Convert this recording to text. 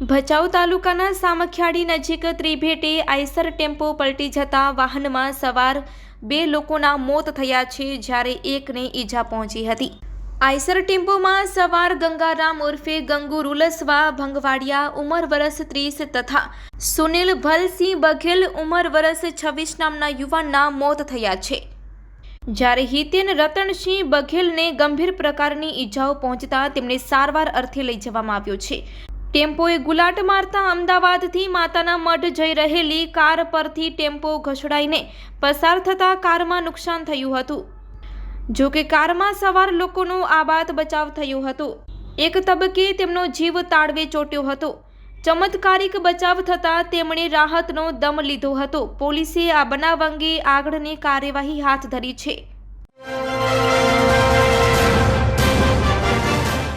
ભચાઉ તાલુકાના સામખિયાળી નજીક ત્રિભેટે Eicher tempo પલટી જતા વાહનમાં સવાર બે લોકોના મોત થયા છે જ્યારે એકને ઈજા પહોંચી હતી. આઈસર ટેમ્પોમાં સવાર ગંગારામ ઉર્ફે ગંગુ રૂલસવા, ભંગવાડિયા, ઉંમર વરસ ત્રીસ તથા સુનિલ ભલસિંહ બઘેલ, ઉંમર વરસ છવ્વીસ નામના યુવાનના મોત થયા છે. જ્યારે હિતેન રતનસિંહ બઘેલને ગંભીર પ્રકારની ઈજાઓ પહોંચતા તેમને સારવાર અર્થે લઈ જવામાં આવ્યો છે. ટેમ્પોએ ગુલાટ મારતા અમદાવાદથી માતાના મઢ જઈ રહેલી કાર પરથી ટેમ્પો ઘસડાઈને પસાર થતાં કારમાં નુકસાન થયું હતું. જો કે કારમાં સવાર લોકોનો આબાદ બચાવ થયો હતો. એક તબક્કે તેમનો જીવ તાળવે ચોટ્યો હતો. ચમત્કારિક બચાવ થતાં તેમણે રાહતનો દમ લીધો હતો. પોલીસે આ બનાવ અંગે આગળની કાર્યવાહી હાથ ધરી છે.